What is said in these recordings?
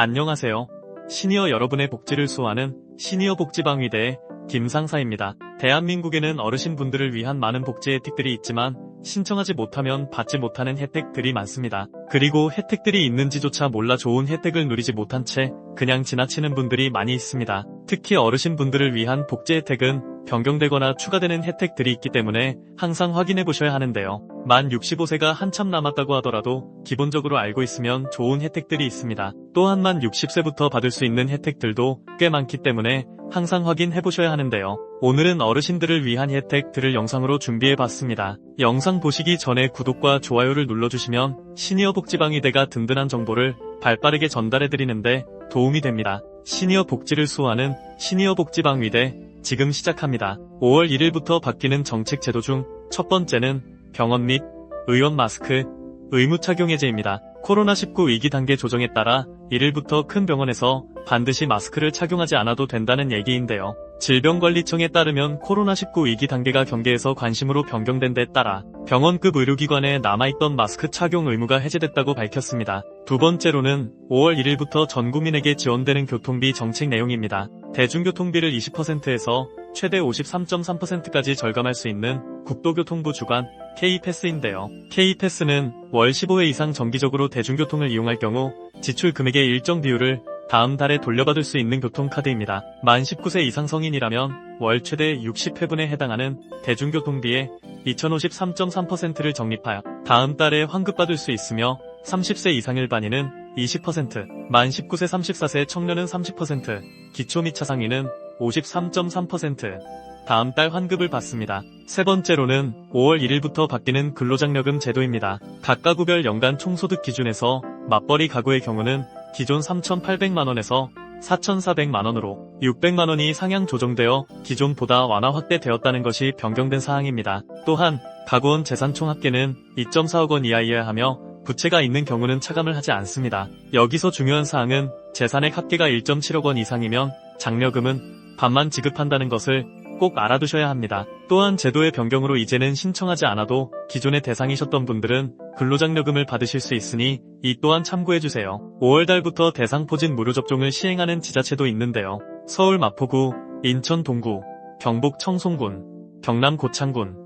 안녕하세요. 시니어 여러분의 복지를 수호하는 시니어 복지방위대의 김상사입니다. 대한민국에는 어르신분들을 위한 많은 복지 혜택들이 있지만 신청하지 못하면 받지 못하는 혜택들이 많습니다. 그리고 혜택들이 있는지조차 몰라 좋은 혜택을 누리지 못한 채 그냥 지나치는 분들이 많이 있습니다. 특히 어르신분들을 위한 복지 혜택은 변경되거나 추가되는 혜택들이 있기 때문에 항상 확인해 보셔야 하는데요. 만 65세가 한참 남았다고 하더라도 기본적으로 알고 있으면 좋은 혜택들이 있습니다. 또한 만 60세부터 받을 수 있는 혜택들도 꽤 많기 때문에 항상 확인해 보셔야 하는데요. 오늘은 어르신들을 위한 혜택들을 영상으로 준비해 봤습니다. 영상 보시기 전에 구독과 좋아요를 눌러주시면 시니어 복지방위대가 든든한 정보를 발빠르게 전달해 드리는데 도움이 됩니다. 시니어 복지를 수호하는 시니어 복지방위대 지금 시작합니다. 5월 1일부터 바뀌는 정책 제도 중 첫 번째는 병원 및 의원 마스크 의무 착용 해제입니다. 코로나19 위기 단계 조정에 따라 1일부터 큰 병원에서 반드시 마스크를 착용하지 않아도 된다는 얘기인데요. 질병관리청에 따르면 코로나19 위기 단계가 경계에서 관심으로 변경된 데 따라 병원급 의료기관에 남아있던 마스크 착용 의무가 해제됐다고 밝혔습니다. 두 번째로는 5월 1일부터 전 국민에게 지원되는 교통비 정책 내용입니다. 대중교통비를 20%에서 최대 53.3%까지 절감할 수 있는 국도교통부 주관 K패스인데요. K패스는 월 15회 이상 정기적으로 대중교통을 이용할 경우 지출 금액의 일정 비율을 다음 달에 돌려받을 수 있는 교통카드입니다. 만 19세 이상 성인이라면 월 최대 60회분에 해당하는 대중교통비의 2053.3%를 적립하여 다음 달에 환급받을 수 있으며 30세 이상 일반인은 20%, 만 19세 34세 청년은 30%, 기초 및 차상인은 53.3%, 다음 달 환급을 받습니다. 세 번째로는 5월 1일부터 바뀌는 근로장려금 제도입니다. 각 가구별 연간 총소득 기준에서 맞벌이 가구의 경우는 기존 3,800만원에서 4,400만원으로 600만원이 상향 조정되어 기존보다 완화 확대되었다는 것이 변경된 사항입니다. 또한 가구원 재산 총 합계는 2.4억 원 이하여야 하며 부채가 있는 경우는 차감을 하지 않습니다. 여기서 중요한 사항은 재산의 합계가 1.7억 원 이상이면 장려금은 반만 지급한다는 것을 꼭 알아두셔야 합니다. 또한 제도의 변경으로 이제는 신청하지 않아도 기존의 대상이셨던 분들은 근로장려금을 받으실 수 있으니 이 또한 참고해주세요. 5월달부터 대상포진 무료 접종을 시행하는 지자체도 있는데요. 서울 마포구, 인천 동구, 경북 청송군, 경남 고창군,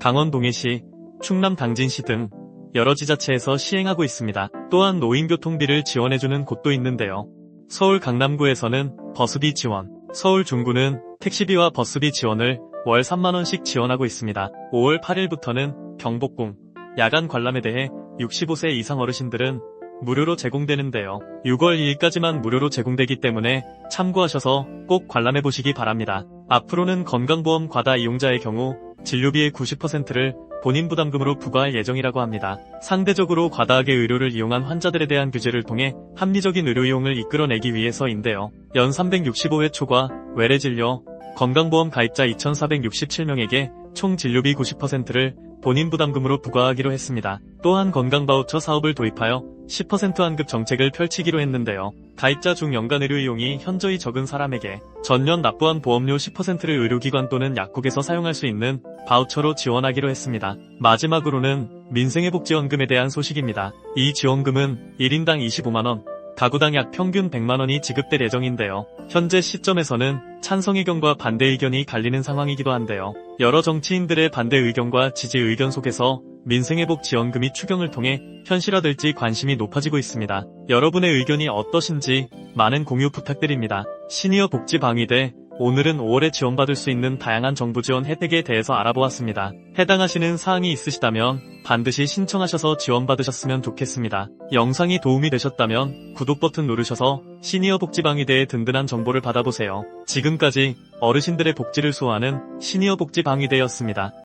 강원 동해시, 충남 당진시 등 여러 지자체에서 시행하고 있습니다. 또한 노인교통비를 지원해주는 곳도 있는데요. 서울 강남구에서는 버스비 지원, 서울 중구는 택시비와 버스비 지원을 월 3만원씩 지원하고 있습니다. 5월 8일부터는 경복궁, 야간 관람에 대해 65세 이상 어르신들은 무료로 제공되는데요. 6월 2일까지만 무료로 제공되기 때문에 참고하셔서 꼭 관람해 보시기 바랍니다. 앞으로는 건강보험 과다 이용자의 경우 진료비의 90%를 본인 부담금으로 부과할 예정이라고 합니다. 상대적으로 과다하게 의료를 이용한 환자들에 대한 규제를 통해 합리적인 의료 이용을 이끌어내기 위해서인데요. 연 365회 초과 외래 진료 건강보험 가입자 2,467명에게 총 진료비 90%를 본인 부담금으로 부과하기로 했습니다. 또한 건강바우처 사업을 도입하여 10% 환급 정책을 펼치기로 했는데요. 가입자 중 연간 의료 이용이 현저히 적은 사람에게 전년 납부한 보험료 10%를 의료기관 또는 약국에서 사용할 수 있는 바우처로 지원하기로 했습니다. 마지막으로는 민생회복지원금에 대한 소식입니다. 이 지원금은 1인당 25만원, 가구당 약 평균 100만원이 지급될 예정인데요. 현재 시점에서는 찬성 의견과 반대 의견이 갈리는 상황이기도 한데요. 여러 정치인들의 반대 의견과 지지 의견 속에서 민생회복 지원금이 추경을 통해 현실화될지 관심이 높아지고 있습니다. 여러분의 의견이 어떠신지 많은 공유 부탁드립니다. 시니어 복지방위대 오늘은 5월에 지원받을 수 있는 다양한 정부 지원 혜택에 대해서 알아보았습니다. 해당하시는 사항이 있으시다면 반드시 신청하셔서 지원받으셨으면 좋겠습니다. 영상이 도움이 되셨다면 구독 버튼 누르셔서 시니어 복지방위대의 든든한 정보를 받아보세요. 지금까지 어르신들의 복지를 수호하는 시니어 복지방위대였습니다.